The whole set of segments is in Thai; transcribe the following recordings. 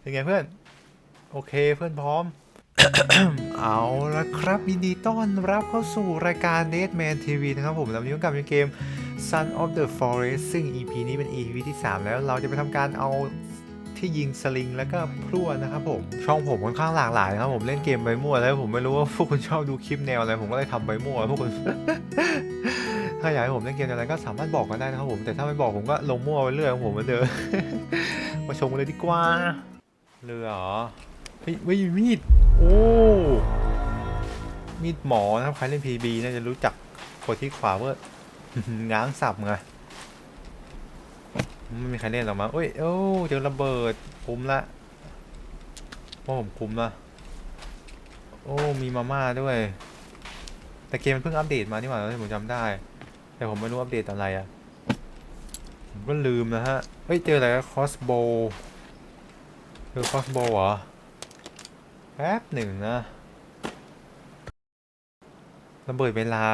เป็นไงเพื่อน โอเคเพื่อนพร้อม เอาละครับยินดีต้อนรับเข้าสู่รายการ n e t Man TV นะครับผมแล้ววันนี้ก็กลับมาในเกม Son of the Forest ซึ่ง EP นี้เป็น EP ที่ 3 แล้วเราจะไปทำการเอาที่ยิงสลิงแล้วก็พลั่วนะครับผม ช่องผมค่อนข้างหลากหลายนะครับผมเล่นเกมใบมั่วแล้วผมไม่รู้ว่าพวกคุณชอบดูคลิปแนวอะไรผมก็เลยทำใบมั่วพวกคุณ ถ้าอยากให้ผมเล่นเกมอะไรก็สามารถบอกกันได้นะครับผมแต่ถ้าไม่บอกผมก็ลงมั่วไปเรื่อยของผมเหมือนเดิมมาชมกันเลยดีกว่าเรือเหรอเฮ้ยเฮ้ยมีดโอ้มีดหมอนะครับใครเล่น PB น่าจะรู้จักกดที่ขวาเพื่อง้างสับไงไม่มีใครเล่นหรอกมั้งเอ้ยโอ้เจอระเบิดคุ้มละว่าผมคุ้มละโอ้มีมาม่าด้วย แต่เกมมันเพิ่งอัปเดตมานี่หว่าผมจำได้ แต่ผมไม่รู้อัปเดตอะไรอะ่ะ ผมก็ลืมนะฮะ เฮ้ย เจออะไรคอสโบเจอคอสโบเหรอ แป๊บหนึ่งนะระเบิดเวลา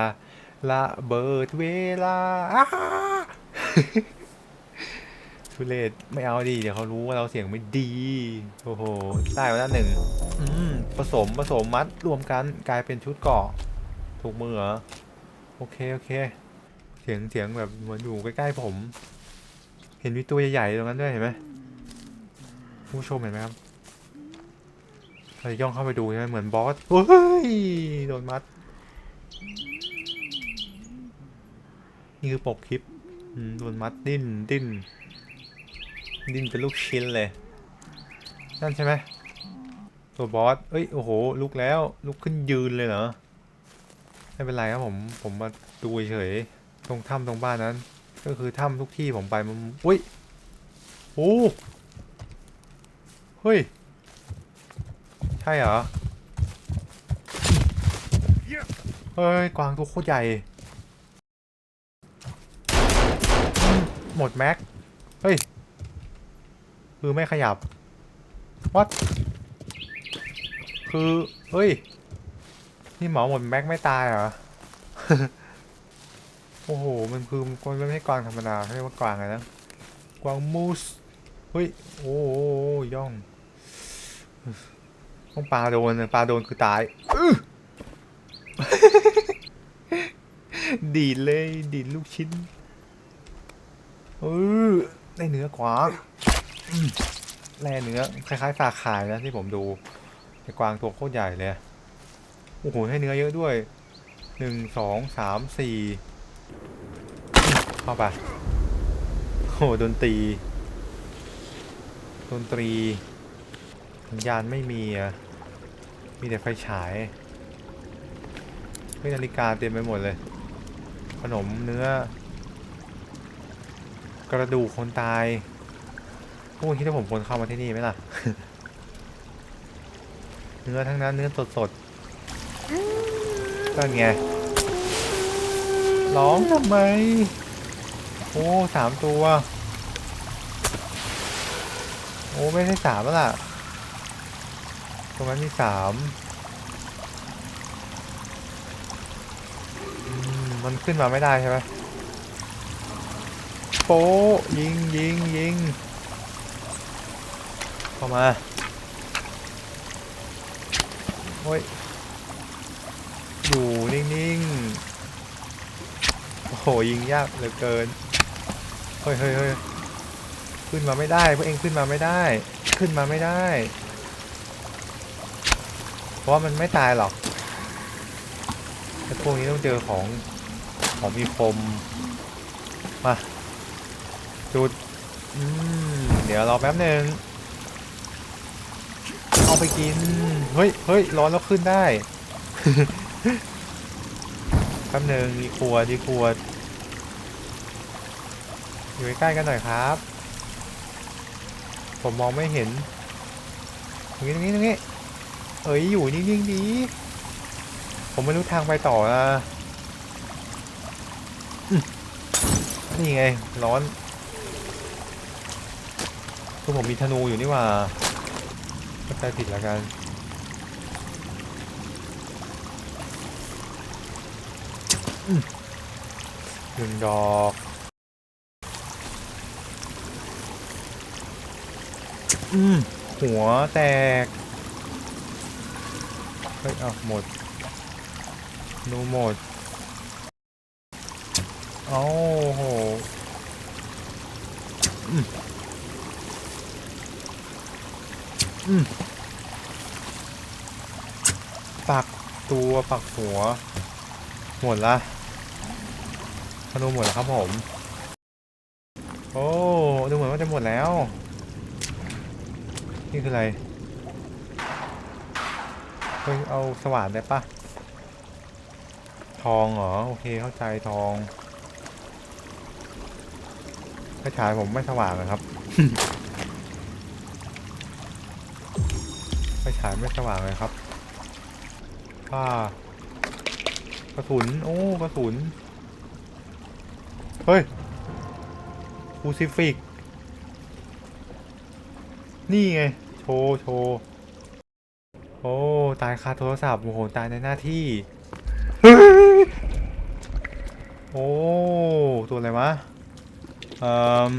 ระเบิดเวลาอาทุเรศไม่เอาดิเดี๋ยวเขารู้ว่าเราเสียงไม่ดี โอ้โห ได้มาแล้วหนึ่งผสมผสมมัดรวมกันกลายเป็นชุดเกาะถูกมือเหรอ โอเค โอเค เสียงเสียงแบบเหมือนอยู่ใกล้ๆผม เห็นมีตัวใหญ่ๆตรงนั้นด้วยเห็นไหมผู้ชมเห็นไหมครับเราย่องเข้าไปดูใช่ไหมเหมือนบอสเฮ้ยโดนมัดนี่คือปกคลิปโดนมัดดิ้นดิ้นดิ้นเป็นลูกชิ้นเลย นั่นใช่ไหมตัวบอสเอ้ยโอ้โหลุกแล้วลุกขึ้นยืนเลยเหรอไม่เป็นไรครับผมผมมาดูเฉย ตรงถ้ำตรงบ้านนั้น ก็คือถ้ำทุกที่ผมไปมันอุ้ยโอ้เฮ้ย ใช่เหรอ เฮ้ย กวางตัวโคตรใหญ่ หมดแม็ก เฮ้ย คือไม่ขยับวัดคือ เฮ้ย นี่หมอหมดแม็กไม่ตายเหรอ อ้โห มันคือมันไม่ใช่กวางธรรมดาเขาเรียกว่ากวางอะไรนะ กวางมูส เฮ้ย โอ้โหย่อง ต้องปลาโดนปลาโดนคือตายดีดเลยดีดลูกชิ้นเออได้เนื้อกวางแล่เนื้อคล้ายๆฝากขายนะที่ผมดูไอ้กวางตัวโคตรใหญ่เลย โอ้โหให้เนื้อเยอะด้วยหนึ่งสองสามสี่ เข้าไปโอ้โหดนตรี ดนตรีสัญญาณไม่มีอะมีแต่ไฟฉายเฮ้ยนาฬิกาเต็มไปหมดเลย ขนมเนื้อ กระดูกคนตายพวกคุณคิดว่าผมควรเข้ามาที่นี่ไหมล่ะ เนื้อทั้งนั้นเนื้อสดสดๆก็ไงร้องทำไม โอ้สามตัว โอ้ไม่ใช่สามแล้วล่ะ ตรงนั้นมีสามมันขึ้นมาไม่ได้ใช่ไหมโป๊ยิงยิงยิงเข้ามา โอ้ย อยู่นิ่งๆ โอ้โหยิงยากเหลือเกิน เฮ้ยเฮ้ยเฮ้ยขึ้นมาไม่ได้พวกเองขึ้นมาไม่ได้ ขึ้นมาไม่ได้ เพราะว่ามันไม่ตายหรอกแต่พวกนี้ต้องเจอของของมีคม มาจุดเดี๋ยวรอแป๊บหนึ่งเอาไปกิน เฮ้ยเฮ้ยร้อนแล้วขึ้นได้แป๊บหนึ่งมีขวดมีขวด อยู่ใกล้ๆกันหน่อยครับ ผมมองไม่เห็น ตรงนี้ตรงนี้ตรงนี้ เอ้ยอยู่นิ่งๆดี ผมไม่รู้ทางไปต่อนะนี่ไง ร้อน คือผมมีธนูอยู่นี่ว่าก็ใจผิดแล้วกันหนึ่งดอก อืมหัวแตก เฮ้ย เอาหมดนูหมดเอาโหอืมอืมปักตัวปักหัว หมดละธนูหมดแล้วครับผม โอ้ ดูเหมือนว่าจะหมดแล้ว นี่คืออะไรเฮ้ยเอาสว่านได้ปะทองเหรอ โอเคเข้าใจทองไฟฉายผมไม่สว่างนะครับไฟฉายไม่สว่างเลยครับป้ากระสุน โอ้กระสุน เฮ้ยคูซิฟิก นี่ไง โชว์โชว์โอ้ตายคาโทรศัพท์โอ้โหตายในหน้าที่เฮ้ยโอ้ตัวอะไรวะเอ่อ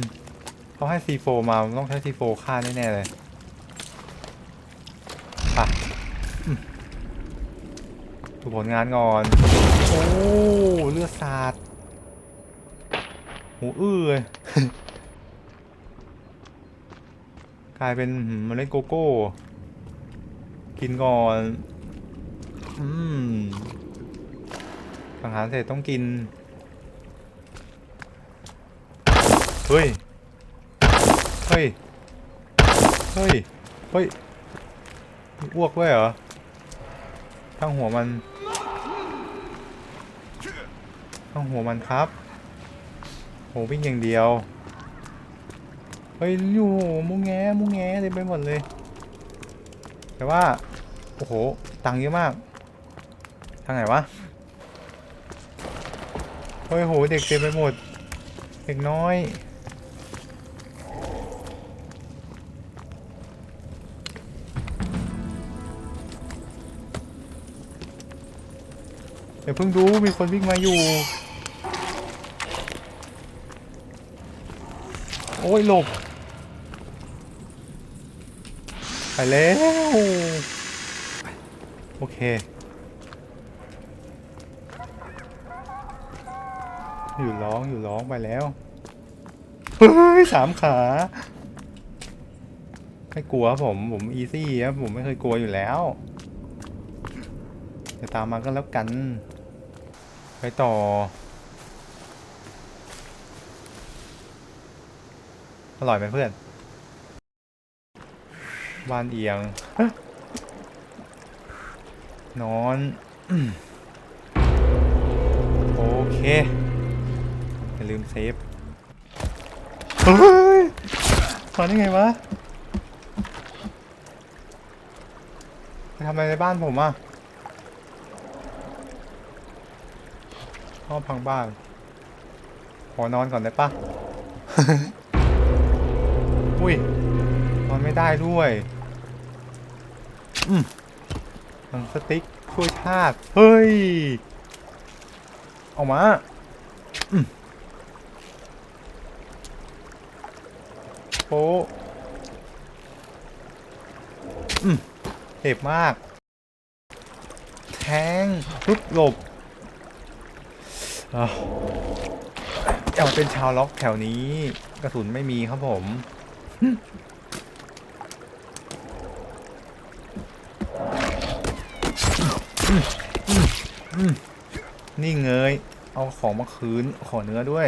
เขาให้ C4 มามันต้องใช้ C4 ฆ่าแน่ๆเลยไปอืมดูผลงานก่อน โอ้ เลือดสาดหูอื้อเลย ลายเป็นหืมเมล็ดโกโก้ กินก่อน อืมอาหารเสร็จต้องกิน เฮ้ย เฮ้ย เฮ้ย เฮ้ยอ้วกด้วยเหรอ ทั้งหัวมัน ทั้งหัวมันครับ โหวิ่งอย่างเดียว ฮ้ยอยู่มุงแงมุงแงเต็มไปหมดเลย แต่ว่า โอ้โห ตังค์เยอะมาก ทางไหนวะ เฮ้ยโห เด็กเต็มไปหมด เด็กน้อย เดี๋ยวเพิ่งดูมีคนวิ่งมาอยู่โอ้ยหลบ ไปแล้ว โอเค อยู่ร้องอยู่ร้องไปแล้ว เฮ้ยสามขา ไม่กลัวผม ผมอีซี่ครับผมไม่เคยกลัวอยู่แล้วเดี๋ยวตามมาก็แล้วกัน ไปต่อ อร่อยไหมเพื่อน บ้านเอียง นอนอืมโอเค อย่าลืมเซฟ เฮ้ยมาได้ไงวะไปทำอะไรในบ้านผมอะห้องพังบ้าน ขอนอนก่อนได้ปะอุ้ย นอนไม่ได้ด้วยอืม หนังสติ๊กช่วยชาติ เฮ้ย ออกมาโป๊ะอืมเจ็บมาก แทงปุ๊บหลบอ้ามาเป็นชาวล็อกแถวนี้ กระสุนไม่มีครับผม นี่เงย เอาของมาคืน ขอเนื้อด้วย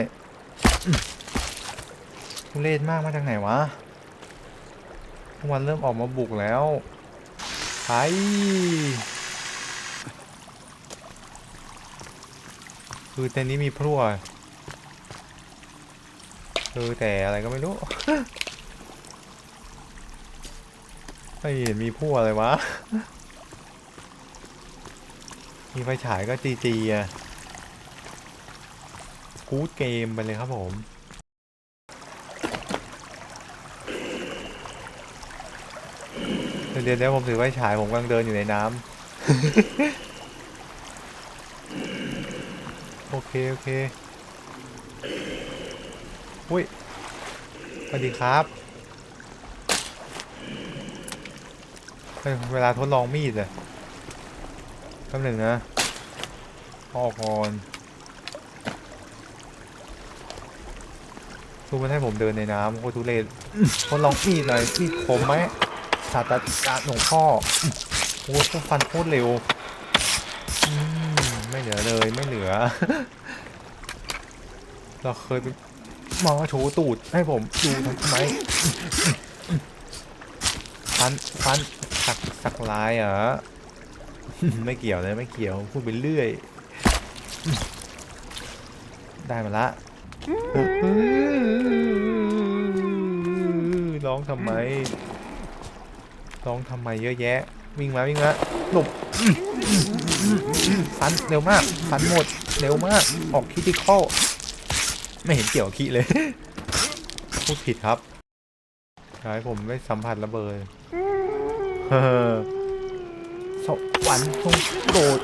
ทุเรศมากมาจากไหนวะพวกมันเริ่มออกมาบุกแล้วไปคือเต็นนี้มีพลั่วคือแต่อะไรก็ไม่รู้ ไม่เห็นมีพลั่วอะไรวะ มีไฟฉายก็จีจีอะกู๊ดเกมไปเลยครับผม เดี๋ยวเดี๋ยวผมถือไฟฉายผมกำลังเดินอยู่ในน้ำ โอเค โอเค อุ้ยสวัสดีครับเฮ้ยเวลาทดลองมีดอะ ป๊บหนึ่งนะออกก่อนทุกมันให้ผมเดินในน้ำโคตรทุเรศทดลองมีดหน่อยมีดคมไหมศาสตราจารย์หลวงพ่อโอ้โหฟันโคตรเร็วมไม่เหลือเลยไม่เหลือ เราเคยไปมาโชว์ตูดให้ผมดูทำไมฟันฟันสักสักลายเหรอ ไม่เกี่ยวเลยไม่เกี่ยวพูดไปเรื่อย ได้มาละร้องทำไมร้องทำไมเยอะแยะ วิ่งมาวิ่งมาหลบฟันเร็วมากฟันหมดเร็วมากออกคิติคอลไม่เห็นเกี่ยวกับคีเลยพูดผิดครับใช่ผมไม่สัมผัสระเบิดเฮ้อ สวรรค์ทรงโปรด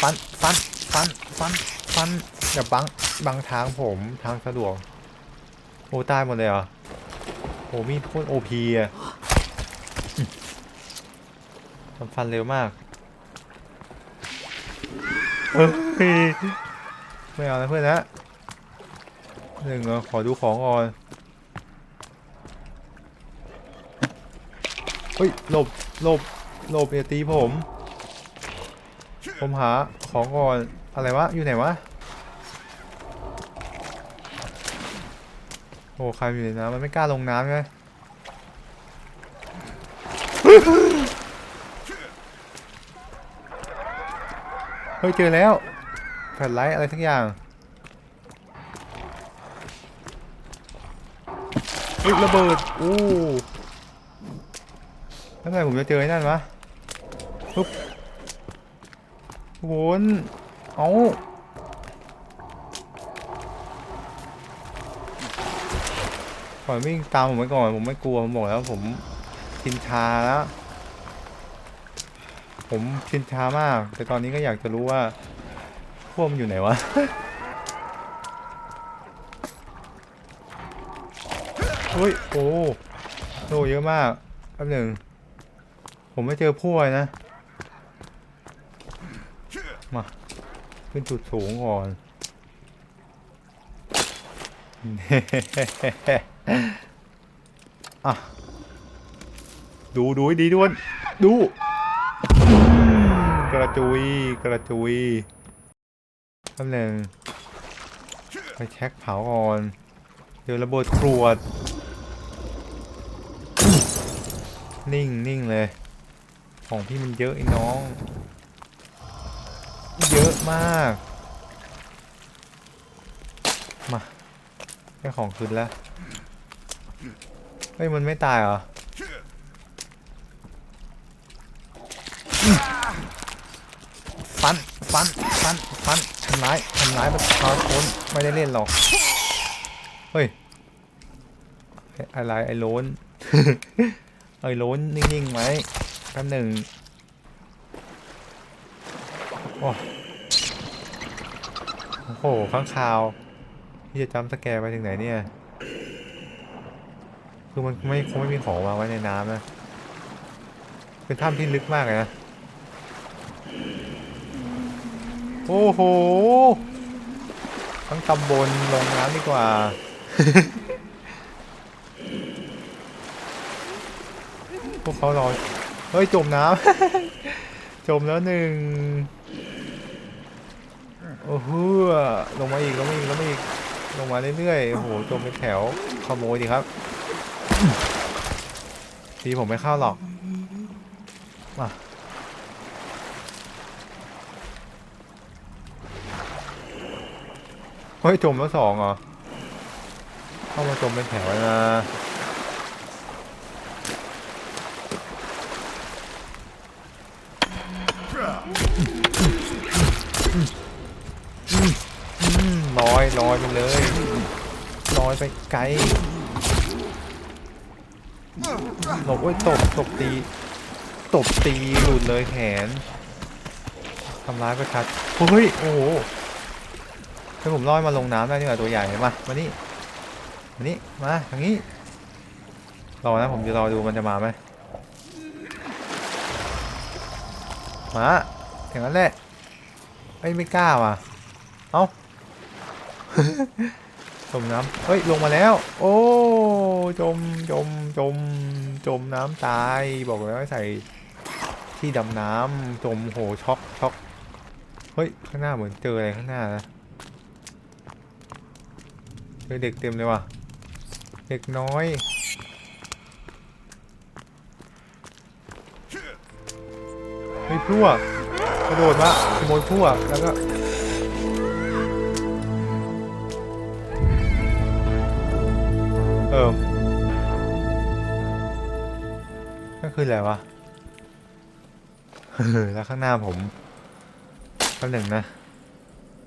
ฟันฟันฟันฟันฟันอย่าบังบังทางผมทางสะดวกโอ้ตายหมดเลยเหรอโอ้มีดโคตรโอพีอะมันฟันเร็วมากเฮ้ยไม่เอานะเพื่อนนะหนึ่งเหรอขอดูของก่อนเฮ้ยหลบหลบ หลบอย่าตีผม ผมหาของก่อนอะไรวะ อยู่ไหนวะ โอ้ใครอยู่ในน้ำมันไม่กล้าลงน้ำไงเฮ้ย เจอแล้วแผ่นไลท์อะไรทั้งอย่างเฮ้ยระเบิด โอ้แล้วไงผมจะเจอไอ้นั่นวะุ๊บวนเอาปล่อยวิ่งตามผมไปก่อน ผมไม่กลัว ผมบอกแล้วผมชินชาแล้ว ผมชินชามาก แต่ตอนนี้ก็อยากจะรู้ว่าพวกมันอยู่ไหนวะเฮ้ย โอ้โหเยอะมากแป๊บหนึ่ง ผมไม่เจอพวกเลยนะ มา ขึ้นจุดสูงก่อนอะดูดูดีด้วยดู กระจุย กระจุยแป๊บหนึ่งไปเช็คเผาก่อนเจอระเบิดขวด นิ่งนิ่งเลย ของพี่มันเยอะไอ้น้อง เยอะมาก มาได้ของคืนแล้ว เฮ้ย มันไม่ตายเหรอ ฟัน ฟัน ฟัน ฟัน ทำร้าย ทำร้ายประชาชนไม่ได้เล่นหรอก เฮ้ย อะไร ไอ้โลนไอ้โลนนิ่งๆไหมแป๊บหนึ่ง โอ้โหข้างคาวพี่จะจำสแกรไปถึงไหนเนี่ย คือมันไม่คงไม่มีของวางไว้ในน้ำนะ เป็นถ้ำที่ลึกมากเลยนะ โอ้โห ทั้งตำบลลงน้ำดีกว่าพวกเขารอ เฮ้ย จมน้ำ จมแล้วหนึ่ง โอ้โหลงมาอีกลงมาอีกลงมาอีกลงมาเรื่อยๆโอ้โหจมเป็นแถวขโมยดีครับทีผมไม่เข้าหรอกมาเฮ้ยจมแล้วสองเหรอเข้ามาจมเป็นแถวเลยนะ อืม ลอยไปเลยลอยไปไกลหลบโอ้ยตบตบตีตบตีหลุดเลยแขนทำร้ายประชัดเฮ้ยโอ้โหให้ผมลอยมาลงน้ำได้นี่หว่าตัวใหญ่มามานี่มานี่มาทางนี้รอนะผมจะรอดูมันจะมาไหมมาอย่างนั้นแหละเอ้ยไม่กล้าว่ะเอ้า จมน้ำเฮ้ย ลงมาแล้ว โอ้ จม จม จม จมน้ำตาย บอกแล้วให้ใส่ที่ดำน้ำจม โห ช็อก ช็อก เฮ้ย ข้างหน้าเหมือนเจออะไรข้างหน้านะเจอเด็กเต็มเลยว่ะ เด็กน้อยเฮ้ยพวกกระโดดมาขโมยพวแล้วก็ เออก็คืออะไรวะแล้วข้างหน้าผมแป๊บหนึ่งนะ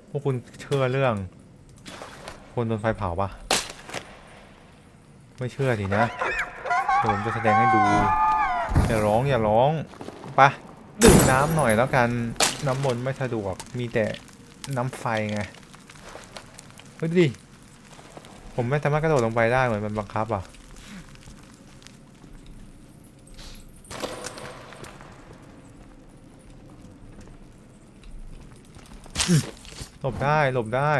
พวกคุณเชื่อเรื่อง คนโดนไฟเผาปะไม่เชื่อสินะเดี๋ยวผมจะแสดงให้ดู อย่าร้องอย่าร้องปะดื่มน้ำหน่อยแล้วกัน น้ำมนต์ไม่สะดวก มีแต่น้ำไฟไง เฮ้ยดิ ผมไม่สามารถกระโดดลงไปได้เหมือนมันบังคับอะหลบได้หลบได้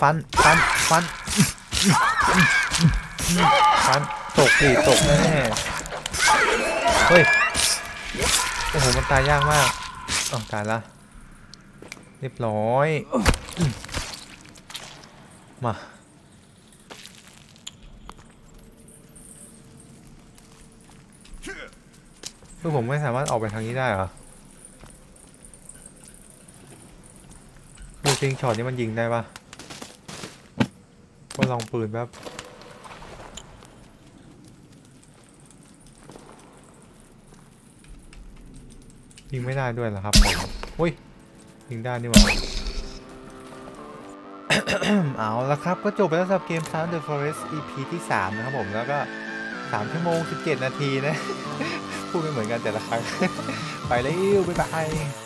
ฟันฟันฟันฟันตกดิตกแน่ๆเฮ้ยโอ้โหมันตายยากมากอ้าวตายละเรียบร้อย มา คือผมไม่สามารถออกไปทางนี้ได้เหรอคือจริงช็อตนี้มันยิงได้ปะก็ลองปืนแป๊บยิงไม่ได้ด้วยเหรอครับผมอุ้ยยิงได้นี่หว่าเอาละครับ ก็จบไปแล้วสำหรับเกม Sound the Forest EP ที่ 3 นะครับผม แล้วก็ 3 ชั่วโมง 17 นาทีนะ พูดไม่เหมือนกันแต่ละครั้ง ไปแล้วบ๊ายบาย